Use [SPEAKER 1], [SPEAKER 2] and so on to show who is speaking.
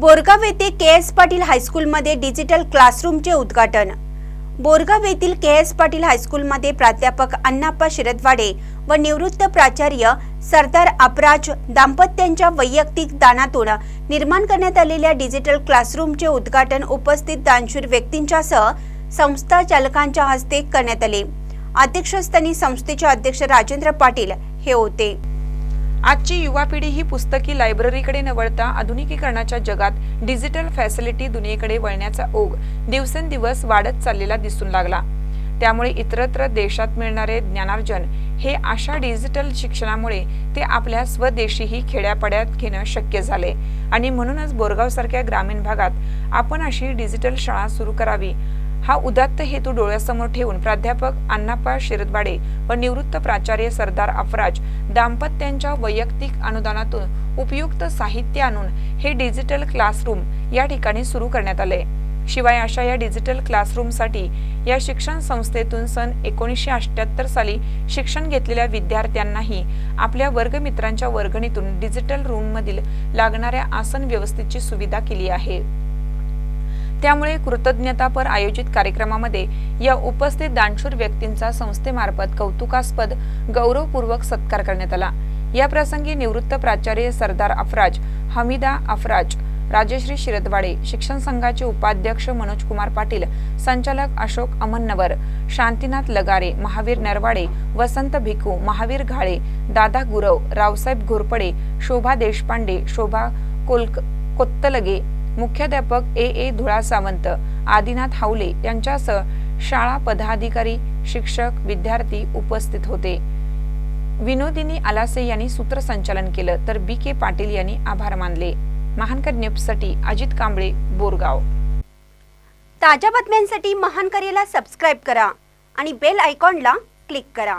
[SPEAKER 1] बोरगाव येथे के एस पाटील हायस्कूलमध्ये डिजिटल क्लासरूमचे उद्घाटन. बोरगाव येथील के एस पाटील हायस्कूलमध्ये प्राध्यापक अण्णाप्पा शिरदवाडे व निवृत्त प्राचार्य सरदार अपराज दाम्पत्यांच्या वैयक्तिक दानातून निर्माण करण्यात आलेल्या डिजिटल क्लासरूमचे उद्घाटन उपस्थित दानशूर व्यक्तींच्यासह संस्था चालकांच्या हस्ते करण्यात आले. अध्यक्षस्थानी संस्थेचे अध्यक्ष राजेंद्र पाटील हे होते.
[SPEAKER 2] आजची युवा पिढी ही पुस्तकी लायब्ररीकडे न वळता आधुनिकीकरणाच्या जगात डिजिटल फॅसिलिटी दुनियेकडे वळण्याचा ओघ दिवसेंदिवस वाढत चाललेला दिसून लागला. त्यामुळे इतरत्र देशात मिळणारे ज्ञानार्जन हे अशा डिजिटल शिक्षणामुळे ते आपल्या स्वदेशीही खेड्यापाड्यात घेणं शक्य झाले. आणि म्हणूनच बोरगावसारख्या ग्रामीण भागात आपण अशी डिजिटल शाळा सुरू करावी. हा उदात्त हेतू डोळ्यासमोर ठेवून प्राध्यापक अण्णापाळ शिरदवाडे व निवृत्त प्राचार्य सरदार अफराज दाम्पत्यांच्या वैयक्तिक अनुदानातून उपयुक्त साहित्य आणून हे डिजिटल क्लासरूम या ठिकाणी सुरू करण्यात आले. शिवाय अशा या डिजिटल क्लासरूमसाठी या शिक्षण संस्थेतून सन एकोणीसशे अठ्याहत्तर साली शिक्षण घेतलेल्या विद्यार्थ्यांनाही आपल्या वर्गमित्रांच्या वर्गणीतून डिजिटल रूममधील लागणाऱ्या आसन व्यवस्थेची सुविधा केली आहे. त्यामुळे कृतज्ञतापर आयोजित कार्यक्रमामध्ये या उपस्थित दानशूर व्यक्तींचा संस्थेमार्फत कौतुकास्पद गौरवपूर्वक सत्कार करण्यात आला. या प्रसंगी निवृत्त प्राचार्य सरदार अफराज हमीदा अफराज राजश्री शिरदवाडे शिक्षण संघाचे उपाध्यक्ष मनोज कुमार पाटील संचालक अशोक अमन्नवर शांतीनाथ लगारे महावीर नरवाडे वसंत भिकू महावीर घाळे दादा गुरव रावसाहेब घोरपडे शोभा देशपांडे शोभा कोलक कोत्तलगे मुख्याध्यापक ए ए धुळा सावंत आदिनाथ हावले यांच्यासह शाळा पदाधिकारी शिक्षक विद्यार्थी उपस्थित होते. विनोदिनी आलासे यांनी सूत्रसंचालन केलं तर बी के पाटील यांनी आभार मानले. महानकर न्यूजसाठी अजित कांबळे बोरगाव.
[SPEAKER 1] ताज्या बातम्यांसाठी महानकरेला सबस्क्राईब करा आणि बेल आयकॉनला क्लिक करा.